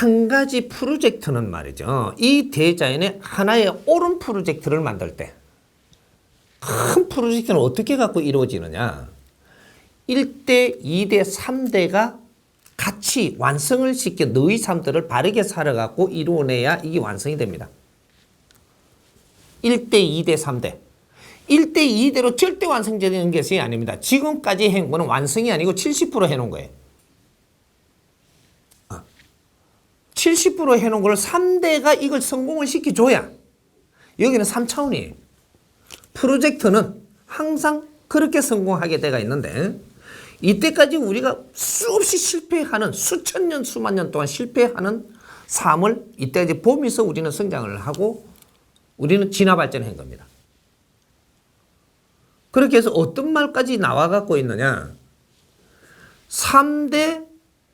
한 가지 프로젝트는 말이죠. 이 대자연의 하나의 옳은 프로젝트를 만들 때, 큰 프로젝트는 어떻게 갖고 이루어지느냐. 1대, 2대, 3대가 같이 완성을 시켜 너희 삶들을 바르게 살아갖고 이루어내야 이게 완성이 됩니다. 1대, 2대, 3대. 1대, 2대로 절대 완성되는 것이 아닙니다. 지금까지 한 거는 완성이 아니고 70% 해놓은 거예요. 70% 해놓은 걸 3대가 이걸 성공을 시켜줘야 여기는 3차원이에요. 프로젝트는 항상 그렇게 성공하게 돼가 있는데 이때까지 우리가 수없이 실패하는 수천 년 수만 년 동안 실패하는 삶을 이때까지 보면서 우리는 성장을 하고 우리는 진화 발전한 겁니다. 그렇게 해서 어떤 말까지 나와 갖고 있느냐 3대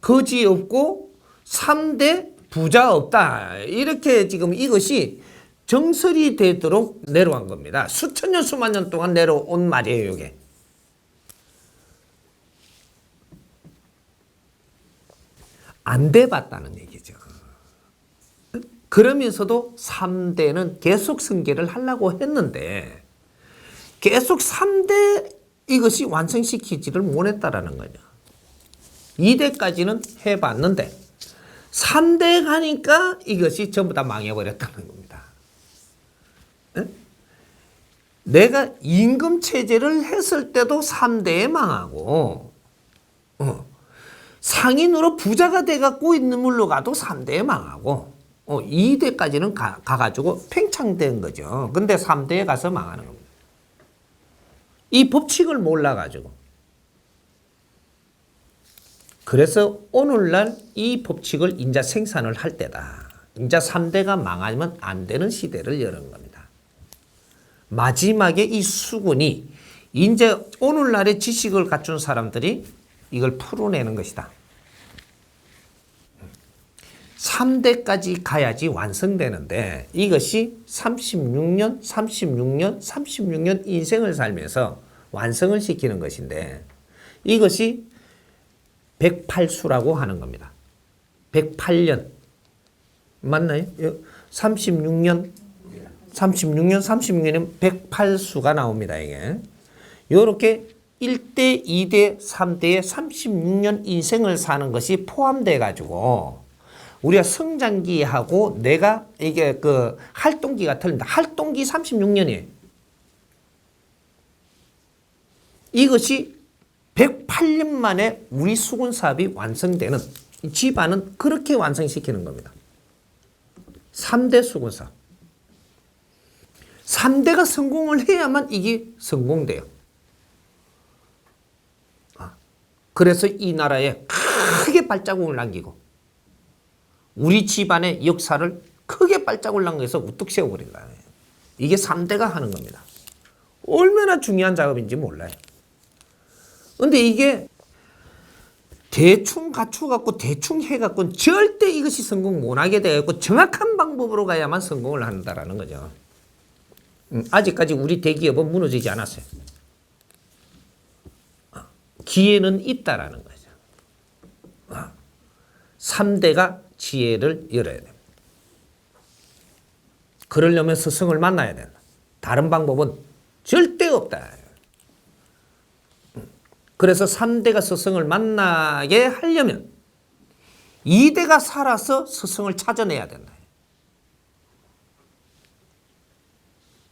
거지 없고 3대 부자 없다. 이렇게 지금 이것이 정설이 되도록 내려간 겁니다. 수천 년, 수만 년 동안 내려온 말이에요, 이게. 안 돼봤다는 얘기죠. 그러면서도 3대는 계속 승계를 하려고 했는데 계속 3대 이것이 완성시키지를 못했다라는 거죠. 2대까지는 해봤는데 3대 가니까 이것이 전부 다 망해버렸다는 겁니다. 에? 내가 임금 체제를 했을 때도 3대에 망하고 어. 상인으로 부자가 돼갖고 있는 물로 가도 3대에 망하고 어, 2대까지는 가, 가가지고 팽창된 거죠. 근데 3대에 가서 망하는 겁니다. 이 법칙을 몰라가지고 그래서 오늘날 이 법칙을 인자 생산을 할 때다. 인자 3대가 망하면 안 되는 시대를 여는 겁니다. 마지막에 이 수군이 이제 오늘날의 지식을 갖춘 사람들이 이걸 풀어내는 것이다. 3대까지 가야지 완성되는데 이것이 36년, 36년, 36년 인생을 살면서 완성을 시키는 것인데 이것이 108수라고 하는 겁니다. 108년. 맞나요? 36년, 36년, 36년이면 108수가 나옵니다, 이게. 요렇게 1대, 2대, 3대의 36년 인생을 사는 것이 포함돼 가지고 우리가 성장기하고 내가 이게 그 활동기가 틀린다. 활동기 36년이에요. 이것이 108년 만에 우리 수군 사업이 완성되는 집안은 그렇게 완성시키는 겁니다. 3대 수군 사업. 3대가 성공을 해야만 이게 성공돼요. 아, 그래서 이 나라에 크게 발자국을 남기고 우리 집안의 역사를 크게 발자국을 남겨서 우뚝 세워버린다. 이게 3대가 하는 겁니다. 얼마나 중요한 작업인지 몰라요. 근데 이게 대충 갖춰갖고 대충 해갖고 절대 이것이 성공 못하게 되고 정확한 방법으로 가야만 성공을 한다라는 거죠. 음, 아직까지 우리 대기업은 무너지지 않았어요. 어, 기회는 있다라는 거죠. 3대가 지혜를 열어야 됩니다. 그러려면 스승을 만나야 된다. 다른 방법은 절대 없다. 그래서 3대가 스승을 만나게 하려면 2대가 살아서 스승을 찾아내야 된다.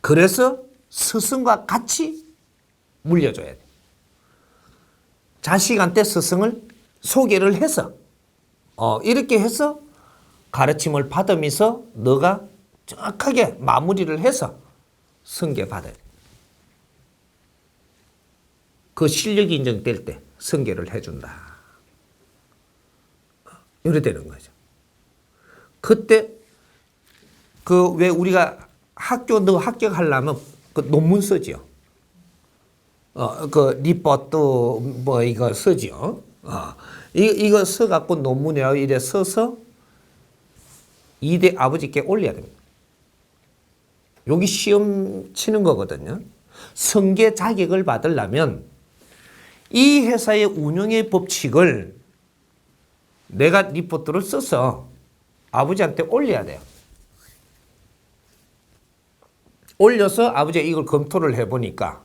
그래서 스승과 같이 물려줘야 돼. 자식한테 스승을 소개를 해서 어, 이렇게 해서 가르침을 받으면서 너가 정확하게 마무리를 해서 승계 받아야 돼. 그 실력이 인정될 때 승계를 해준다. 이래 되는 거죠. 그때 그 왜 우리가 학교 너 합격하려면 그 논문 쓰지요. 어, 그 리포트 뭐 이거 쓰지요. 어, 이, 이거 써갖고 논문에 이래 써서 이대 아버지께 올려야 됩니다. 여기 시험 치는 거거든요. 성계 자격을 받으려면 이 회사의 운영의 법칙을 내가 리포트를 써서 아버지한테 올려야 돼요. 올려서 아버지가 이걸 검토를 해보니까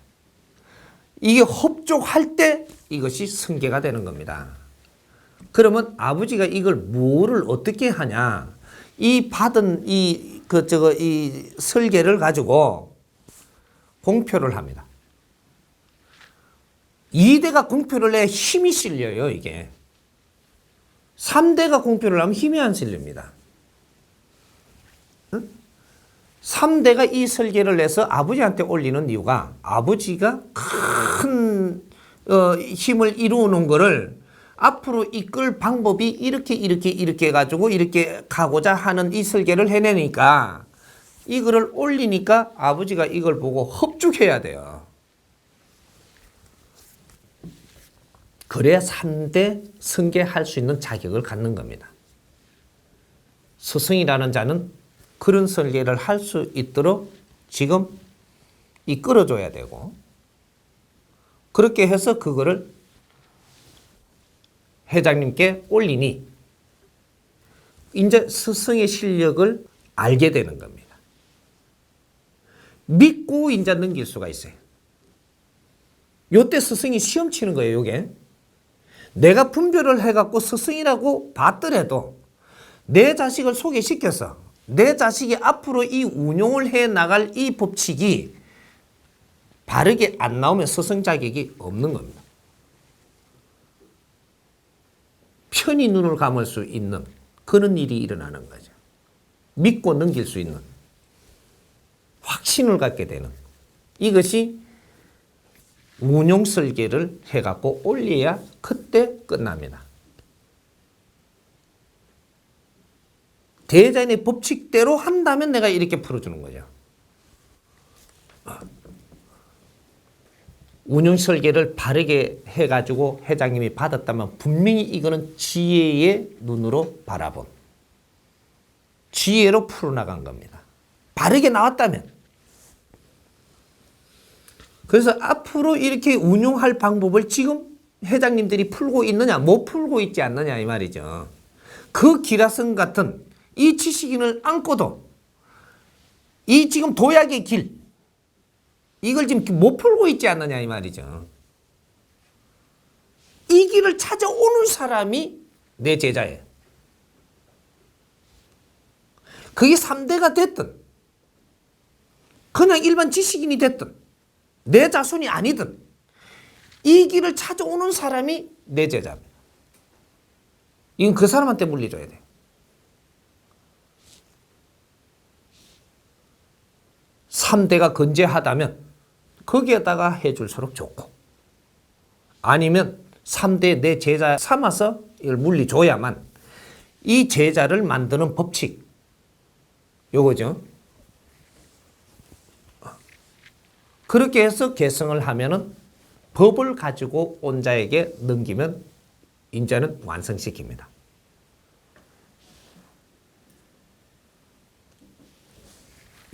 이게 협족할 때 이것이 승계가 되는 겁니다. 그러면 아버지가 이걸 뭐를 어떻게 하냐? 이 받은 이 그 저거 이 설계를 가지고 공표를 합니다. 2대가 공표를 내 힘이 실려요, 이게. 3대가 공표를 하면 힘이 안 실립니다. 3대가 이 설계를 내서 아버지한테 올리는 이유가 아버지가 큰 어, 힘을 이루는 거를 앞으로 이끌 방법이 이렇게 이렇게 이렇게 해가지고 이렇게 가고자 하는 이 설계를 해내니까 이거를 올리니까 아버지가 이걸 보고 흡족해야 돼요. 그래야 3대 승계할 수 있는 자격을 갖는 겁니다. 스승이라는 자는 그런 설계를 할 수 있도록 지금 이끌어줘야 되고 그렇게 해서 그거를 회장님께 올리니 이제 스승의 실력을 알게 되는 겁니다. 믿고 이제 넘길 수가 있어요. 요때 스승이 시험 치는 거예요, 요게. 내가 분별을 해갖고 스승이라고 봤더라도 내 자식을 소개시켜서 내 자식이 앞으로 이 운용을 해 나갈 이 법칙이 바르게 안 나오면 스승 자격이 없는 겁니다. 편히 눈을 감을 수 있는 그런 일이 일어나는 거죠. 믿고 넘길 수 있는 확신을 갖게 되는 이것이 운용 설계를 해갖고 올려야 그때 끝납니다. 대자인의 법칙대로 한다면 내가 이렇게 풀어주는 거죠. 운영 설계를 바르게 해가지고 회장님이 받았다면 분명히 이거는 지혜의 눈으로 바라본 지혜로 풀어나간 겁니다. 바르게 나왔다면 그래서 앞으로 이렇게 운용할 방법을 지금 회장님들이 풀고 있느냐, 못 풀고 있지 않느냐 이 말이죠. 그 기라성 같은 이 지식인을 안고도 이 지금 도약의 길 이걸 지금 못 풀고 있지 않느냐 이 말이죠. 이 길을 찾아오는 사람이 내 제자예요. 그게 3대가 됐든 그냥 일반 지식인이 됐든 내 자손이 아니든 이 길을 찾아오는 사람이 내 제자입니다. 이건 그 사람한테 물려줘야 돼. 삼대가 건재하다면 거기에다가 해줄수록 좋고 아니면 3대 내 제자 삼아서 이걸 물리줘야만 이 제자를 만드는 법칙 요거죠. 그렇게 해서 개성을 하면은 법을 가지고 온 자에게 넘기면 인자는 완성시킵니다.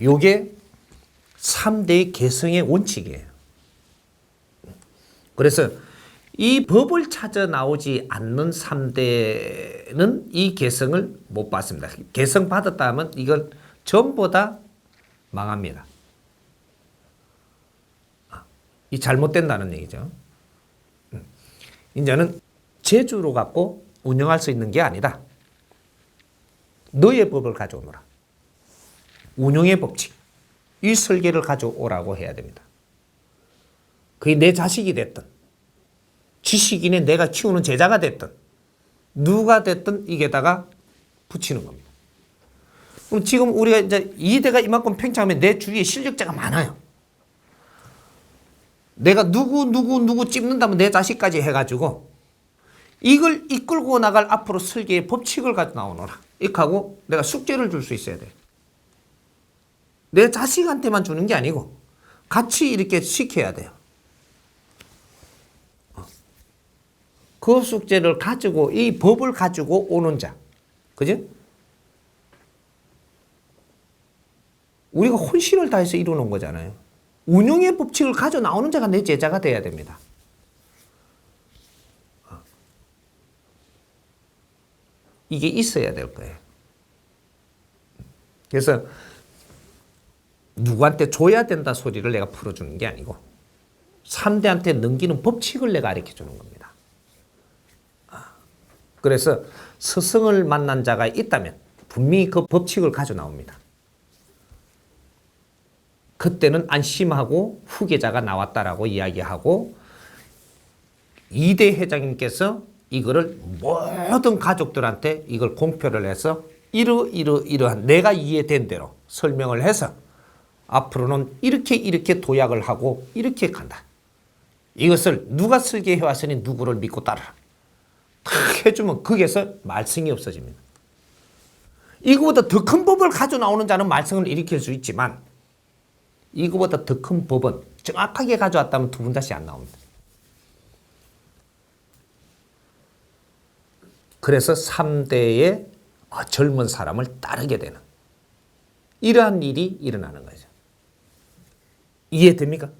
요게 3대의 개성의 원칙이에요. 그래서 이 법을 찾아 나오지 않는 3대는 이 개성을 못 받습니다. 개성 받았다 하면 이건 전부 다 망합니다. 이 잘못된다는 얘기죠. 음. 이제는 제주로 갖고 운영할 수 있는 게 아니다. 너의 법을 가져오너라. 운영의 법칙. 이 설계를 가져오라고 해야 됩니다. 그게 내 자식이 됐든, 지식인의 내가 키우는 제자가 됐든, 누가 됐든 이게다가 붙이는 겁니다. 그럼 지금 우리가 이제 이대가 이만큼 팽창하면 내 주위에 실력자가 많아요. 내가 누구 누구 누구 찝는다면 내 자식까지 해가지고 이걸 이끌고 나갈 앞으로 설계의 법칙을 가지고 나오노라. 이렇게 하고 내가 숙제를 줄 수 있어야 돼. 내 자식한테만 주는 게 아니고 같이 이렇게 시켜야 돼요. 그 숙제를 가지고 이 법을 가지고 오는 자. 그죠? 우리가 혼신을 다해서 이루는 거잖아요. 운영의 법칙을 가져 나오는 자가 내 제자가 돼야 됩니다. 이게 있어야 될 거예요. 그래서 누구한테 줘야 된다 소리를 내가 풀어주는 게 아니고 상대한테 넘기는 법칙을 내가 가르쳐 주는 겁니다. 아, 그래서 스승을 만난 자가 있다면 분명히 그 법칙을 가져 나옵니다. 그때는 안심하고 후계자가 나왔다라고 이야기하고 이대 회장님께서 이거를 모든 가족들한테 이걸 공표를 해서 이러 이러 이러한 내가 이해된 대로 설명을 해서 앞으로는 이렇게 이렇게 도약을 하고 이렇게 간다. 이것을 누가 설계해 왔으니 누구를 믿고 따르라. 탁 해주면 거기에서 말썽이 없어집니다. 이거보다 더 큰 법을 가져 나오는 자는 말썽을 일으킬 수 있지만 이거보다 더 큰 법은 정확하게 가져왔다면 두 분 다시 안 나옵니다. 그래서 3대의 젊은 사람을 따르게 되는 이러한 일이 일어나는 거죠. 이해됩니까?